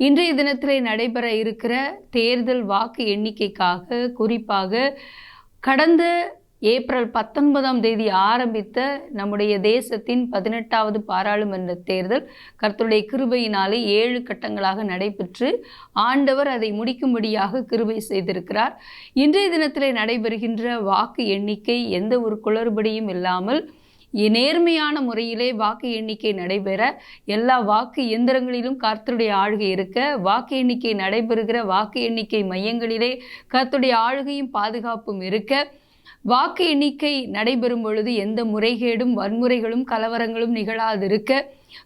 இன்றைய தினத்திலே நடைபெற இருக்கிற தேர்தல் வாக்கு எண்ணிக்கைக்காக குறிப்பாக கடந்த ஏப்ரல் பத்தொன்பதாம் தேதி ஆரம்பித்த நம்முடைய தேசத்தின் பதினெட்டாவது பாராளுமன்ற தேர்தல் கர்த்தருடைய கிருபையினாலே ஏழு கட்டங்களாக நடைபெற்று ஆண்டவர் அதை முடிக்கும்படியாக கிருபை செய்திருக்கிறார். இன்றைய தினத்திலே நடைபெறுகின்ற வாக்கு எண்ணிக்கை எந்த ஒரு குளறுபடியும் இல்லாமல் நேர்மையான முறையிலே வாக்கு எண்ணிக்கை நடைபெற எல்லா வாக்கு இயந்திரங்களிலும் கர்த்தருடைய ஆளுகை இருக்க வாக்கு எண்ணிக்கை நடைபெறுகிற வாக்கு எண்ணிக்கை மையங்களிலே கர்த்தருடைய ஆளுகையும் பாதுகாப்பும் இருக்க வாக்கு எண்ணிக்கை நடைபெறும் பொழுது எந்த முறைகேடும் வன்முறைகளும் கலவரங்களும் நிகழாதிருக்க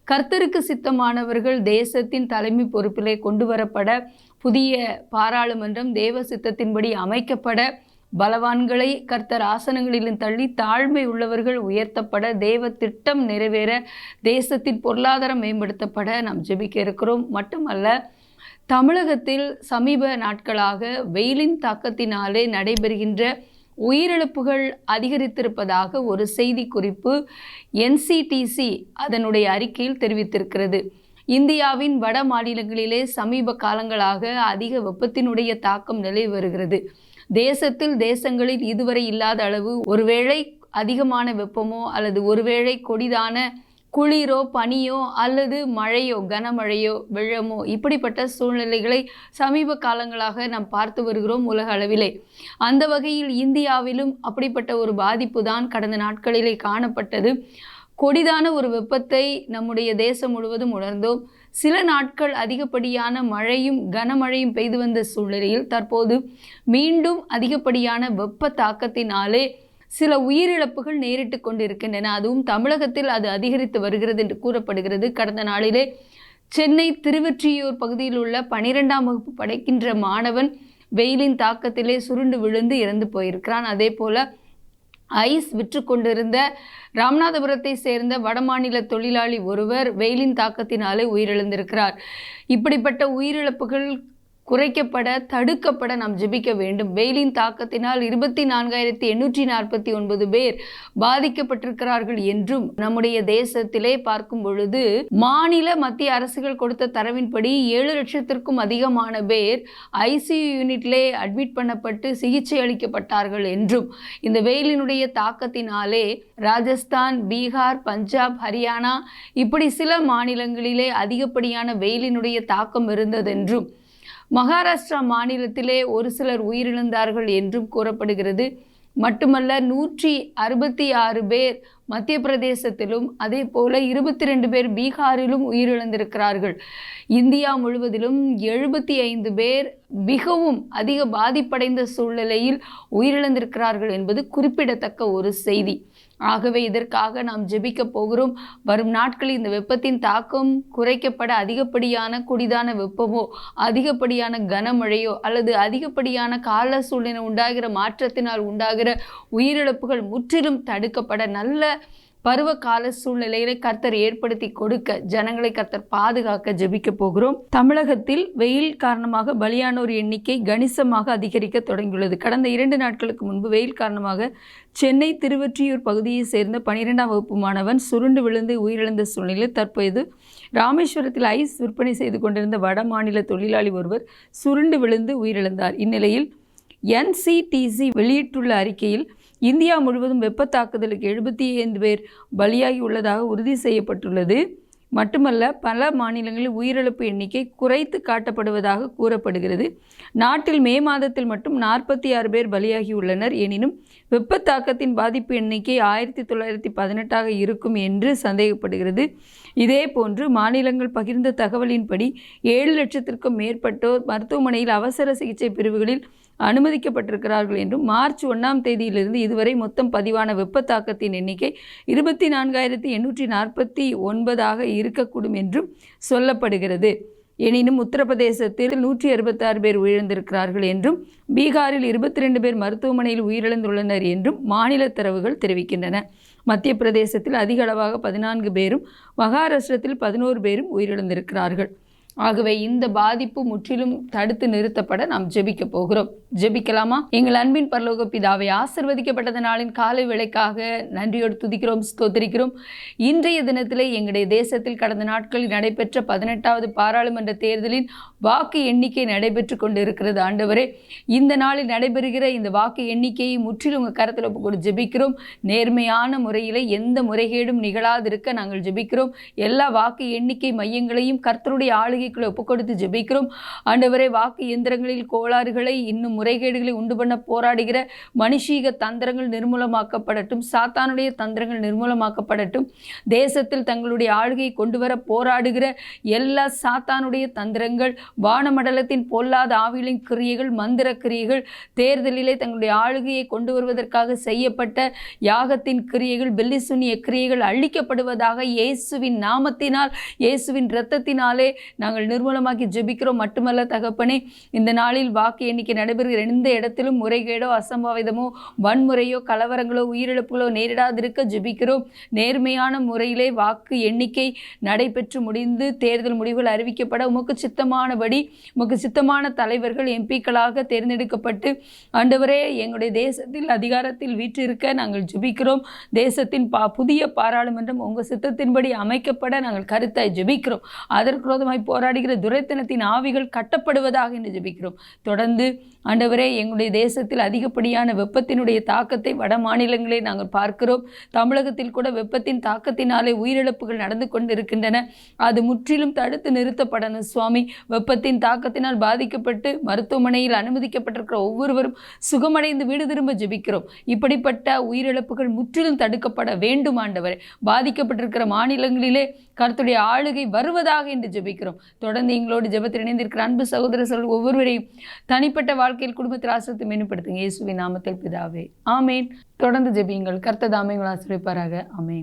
கர்த்தருக்கு சித்தமானவர்கள் தேசத்தின் தலைமை பொறுப்பிலே கொண்டு வரப்பட புதிய பாராளுமன்றம் தேவ சித்தத்தின்படி அமைக்கப்பட பலவான்களை கர்த்தர் ஆசனங்களிலும் தள்ளி தாழ்மை உள்ளவர்கள் உயர்த்தப்பட தேவ திட்டம் நிறைவேற தேசத்தின் பொருளாதாரம் மேம்படுத்தப்பட நாம் ஜெபிக்க இருக்கிறோம். மட்டுமல்ல தமிழகத்தில் சமீப நாட்களாக வெயிலின் தாக்கத்தினாலே நடைபெறுகின்ற உயிரிழப்புகள் அதிகரித்திருப்பதாக ஒரு செய்தி குறிப்பு என்சிடிசி அதனுடைய அறிக்கையில் தெரிவித்திருக்கிறது. இந்தியாவின் வட மாநிலங்களிலே சமீப காலங்களாக அதிக வெப்பத்தினுடைய தாக்கம் நிலவி வருகிறது. தேசத்தில் தேசங்களில் இதுவரை இல்லாத அளவு ஒருவேளை அதிகமான வெப்பமோ அல்லது ஒருவேளை கொடிதான குளிரோ பனியோ அல்லது மழையோ கனமழையோ வெள்ளமோ இப்படிப்பட்ட சூழ்நிலைகளை சமீப காலங்களாக நாம் பார்த்து வருகிறோம் உலக அளவிலே. அந்த வகையில் இந்தியாவிலும் அப்படிப்பட்ட ஒரு பாதிப்பு தான் கடந்த நாட்களிலே காணப்பட்டது. கொடிதான ஒரு வெப்பத்தை நம்முடைய தேசம் முழுவதும் உணர்ந்தோம். சில நாட்கள் அதிகப்படியான மழையும் கனமழையும் பெய்து வந்த சூழ்நிலையில் தற்போது மீண்டும் அதிகப்படியான வெப்ப தாக்கத்தினாலே சில உயிரிழப்புகள் நேரிட்டு கொண்டிருக்கின்றன. அதுவும் தமிழகத்தில் அது அதிகரித்து வருகிறது என்று கூறப்படுகிறது. கடந்த நாளிலே சென்னை திருவொற்றியூர் பகுதியில் உள்ள பனிரெண்டாம் வகுப்பு படைக்கின்ற மாணவன் வெயிலின் தாக்கத்திலே சுருண்டு விழுந்து இறந்து போயிருக்கிறான். அதே போல ஐஸ் விற்று கொண்டிருந்த ராமநாதபுரத்தை சேர்ந்த வடமாநில தொழிலாளி ஒருவர் வெயிலின் தாக்கத்தினாலே உயிரிழந்திருக்கிறார். இப்படிப்பட்ட உயிரிழப்புகள் குறைக்கப்பட தடுக்கப்பட நாம் ஜெபிக்க வேண்டும். வெயிலின் தாக்கத்தினால் இருபத்தி நான்காயிரத்தி எண்ணூற்றி நாற்பத்தி ஒன்பது பேர் பாதிக்கப்பட்டிருக்கிறார்கள் என்றும் நம்முடைய தேசத்திலே பார்க்கும் பொழுது மாநில மத்திய அரசுகள் கொடுத்த தரவின்படி ஏழு லட்சத்திற்கும் அதிகமான பேர் ஐசியு யூனிட்லே அட்மிட் பண்ணப்பட்டு சிகிச்சை அளிக்கப்பட்டார்கள் என்றும் இந்த வெயிலினுடைய தாக்கத்தினாலே ராஜஸ்தான் பீகார் பஞ்சாப் ஹரியானா இப்படி சில மாநிலங்களிலே அதிகப்படியான வெயிலினுடைய தாக்கம் இருந்ததென்றும் மகாராஷ்டிரா மாநிலத்திலே ஒரு சிலர் உயிரிழந்தார்கள் என்றும் கூறப்படுகிறது. மட்டுமல்ல நூற்றி அறுபத்தி ஆறு பேர் மத்திய பிரதேசத்திலும் அதே போல இருபத்தி ரெண்டு பேர் பீகாரிலும் உயிரிழந்திருக்கிறார்கள். இந்தியா முழுவதிலும் எழுபத்தி ஐந்து பேர் மிகவும் அதிக பாதிப்படைந்த சூழ்நிலையில் உயிரிழந்திருக்கிறார்கள் என்பது குறிப்பிடத்தக்க ஒரு செய்தி. ஆகவே இதற்காக நாம் ஜெபிக்க போகிறோம். வரும் நாட்களில் இந்த வெப்பத்தின் தாக்கம் குறைக்கப்பட அதிகப்படியான குடிதான வெப்பமோ அதிகப்படியான கனமழையோ அல்லது அதிகப்படியான கால சூழ்நிலை உண்டாகிற மாற்றத்தினால் உண்டாகிற உயிரிழப்புகள் முற்றிலும் தடுக்கப்பட நல்ல பருவ கால சூழ்நிலைகளை கர்த்தர் ஏற்படுத்தி கொடுக்க ஜனங்களை கர்த்தர் பாதுகாக்க ஜெபிக்க போகிறோம். தமிழகத்தில் வெயில் காரணமாக பலியானோர் எண்ணிக்கை கணிசமாக அதிகரிக்க தொடங்கியுள்ளது. கடந்த இரண்டு நாட்களுக்கு முன்பு வெயில் காரணமாக சென்னை திருவொற்றியூர் பகுதியை சேர்ந்த பனிரெண்டாம் வகுப்பு மாணவன் சுருண்டு விழுந்து உயிரிழந்த சூழ்நிலையில் தற்போது ராமேஸ்வரத்தில் ஐஸ் விற்பனை செய்து கொண்டிருந்த வட மாநில தொழிலாளி ஒருவர் சுருண்டு விழுந்து உயிரிழந்தார். இந்நிலையில் என்சிடிசி வெளியிட்டுள்ள அறிக்கையில் இந்தியா முழுவதும் வெப்ப தாக்குதலுக்கு எழுபத்தி ஐந்து பேர் பலியாகி உள்ளதாக உறுதி செய்யப்பட்டுள்ளது. மட்டுமல்ல பல மாநிலங்களில் உயிரிழப்பு எண்ணிக்கை குறைத்து காட்டப்படுவதாக கூறப்படுகிறது. நாட்டில் மே மாதத்தில் மட்டும் நாற்பத்தி ஆறு பேர் பலியாகியுள்ளனர் எனினும் வெப்ப தாக்கத்தின் பாதிப்பு எண்ணிக்கை ஆயிரத்தி தொள்ளாயிரத்தி பதினெட்டாக இருக்கும் என்று சந்தேகப்படுகிறது. இதே போன்று மாநிலங்கள் பகிர்ந்த தகவலின்படி ஏழு லட்சத்திற்கும் மேற்பட்டோர் மருத்துவமனையில் அவசர சிகிச்சை பிரிவுகளில் அனுமதிக்கப்பட்டிருக்கிறார்கள் என்றும் மார்ச் ஒன்றாம் தேதியிலிருந்து இதுவரை மொத்தம் பதிவான வெப்ப தாக்கத்தின் எண்ணிக்கை இருபத்தி நான்காயிரத்தி எண்ணூற்றி நாற்பத்தி ஒன்பதாக இருக்கக்கூடும் என்றும் சொல்லப்படுகிறது. எனினும் உத்தரப்பிரதேசத்தில் நூற்றி அறுபத்தாறு பேர் உயிரிழந்திருக்கிறார்கள் என்றும் பீகாரில் இருபத்தி ரெண்டு பேர் மருத்துவமனையில் உயிரிழந்துள்ளனர் என்றும் மாநில தரவுகள் தெரிவிக்கின்றன. மத்திய பிரதேசத்தில் அதிக அளவாக பதினான்கு பேரும் மகாராஷ்டிரத்தில் பதினோரு பேரும் உயிரிழந்திருக்கிறார்கள். ஆகவே இந்த பாதிப்பு முற்றிலும் தடுத்து நிறுத்தப்பட நாம் ஜெபிக்க போகிறோம். ஜெபிக்கலாமா? எங்கள் அன்பின் பரலோக பிதாவை ஆசிர்வதிக்கப்பட்டத நாளின் காலை விலைக்காக நன்றியோடு துதிக்கிறோம் ஸ்தோத்திரிக்கிறோம். இன்றைய தினத்திலே எங்களுடைய தேசத்தில் கடந்த நாட்களில் நடைபெற்ற பதினெட்டாவது பாராளுமன்ற தேர்தலின் வாக்கு எண்ணிக்கை நடைபெற்று கொண்டு இருக்கிறது ஆண்டவரே. இந்த நாளில் நடைபெறுகிற இந்த வாக்கு எண்ணிக்கையை முற்றிலும் உங்கள் கருத்தில் ஒப்புக்கொண்டு ஜெபிக்கிறோம். நேர்மையான முறையில் எந்த முறைகேடும் நிகழாதிருக்க நாங்கள் ஜெபிக்கிறோம். எல்லா வாக்கு எண்ணிக்கை மையங்களையும் கர்த்தருடைய ஆளுகைக்குள்ள ஒப்புக்கொடுத்து ஜெபிக்கிறோம். ஆண்டவரே வாக்கு இயந்திரங்களில் கோளாறுகளை இன்னும் முறைகேடுகளை உண்டு பண்ண போராடுகிற மனுஷீக தந்திரங்கள் நிர்மூலமாக்கப்படட்டும். சாத்தானுடைய தந்திரங்கள் நிர்மூலமாக்கப்படட்டும். தேசத்தில் தங்களுடைய ஆளுகையை கொண்டு வர போராடுகிற எல்லா சாத்தானுடைய தந்திரங்கள் வானமண்டலத்தின் பொல்லாத ஆவிகளின் கிரியைகள் மந்திர கிரியைகள் தேர்தலிலே தங்களுடைய ஆளுகையை கொண்டு வருவதற்காக செய்யப்பட்ட யாகத்தின் கிரியைகள் பெல்லிசுனிய கிரியைகள் அழிக்கப்படுவதாக இயேசுவின் நாமத்தினால் இயேசுவின் இரத்தத்தினாலே நாங்கள் நாங்கள் நிர்மூலமாக்கி ஜெபிக்கிறோம். மட்டுமல்ல தகப்பனே இந்த நாளில் வாக்கு எண்ணிக்கை நடைபெறுகிற எந்த இடத்திலும் முறைகேடோ அசம்பாவிதமோ வன்முறையோ கலவரங்களோ உயிரிழப்புகளோ நேரிடாதிருக்க ஜெபிக்கிறோம். நேர்மையான முறையிலே வாக்கு எண்ணிக்கை நடைபெற்று முடிந்து தேர்தல் முடிவுகள் அறிவிக்கப்பட உமக்கு சித்தமானபடி உமக்கு சித்தமான தலைவர்கள் எம்பிக்களாக தேர்ந்தெடுக்கப்பட்டு ஆண்டவரே எங்களுடைய தேசத்தில் அதிகாரத்தில் வீற்றிருக்க நாங்கள் ஜெபிக்கிறோம். தேசத்தின் பா புதிய பாராளுமன்றம் உங்கள் சித்தத்தின்படி அமைக்கப்பட நாங்கள் கருத்தாய் ஜெபிக்கிறோம். அதற்கு போற போராடுகிற துரைத்தனத்தின் ஆவிகள் கட்டப்படுவதாக என்று ஜெபிக்கிறோம். தொடர்ந்து ஆண்டவரே எங்களுடைய தேசத்தில் அதிகப்படியான வெப்பத்தினுடைய தாக்கத்தை வட மாநிலங்களே நாங்கள் பார்க்கிறோம். தமிழகத்தில் கூட வெப்பத்தின் தாக்கத்தினாலே உயிரிழப்புகள் நடந்து கொண்டிருக்கின்றன. அது முற்றிலும் தடுத்து நிறுத்தப்படணும் சுவாமி. வெப்பத்தின் தாக்கத்தினால் பாதிக்கப்பட்டு மருத்துவமனையில் அனுமதிக்கப்பட்டிருக்கிற ஒவ்வொருவரும் சுகமடைந்து வீடு திரும்ப ஜெபிக்கிறோம். இப்படிப்பட்ட உயிரிழப்புகள் முற்றிலும் தடுக்கப்பட வேண்டும் ஆண்டவரே. பாதிக்கப்பட்டிருக்கிற மாநிலங்களிலே கருத்துடைய ஆளுகை வருவதாக என்று ஜெபிக்கிறோம். தொடர்ந்து எங்களோடு ஜெபத்தில் இணைந்திருக்கிற அன்பு சகோதர சொல் ஒவ்வொருவரையும் தனிப்பட்ட வாழ்க்கையில் குடும்பத்தில் ஆசிரியத்தை மேம்படுத்துங்க. இயேசுவின் நாமத்தில் பிதாவே. ஆமேன். தொடர்ந்து ஜெபியுங்கள். கர்த்ததாமே உங்களை ஆசிரியப்பாராக. ஆமேன்.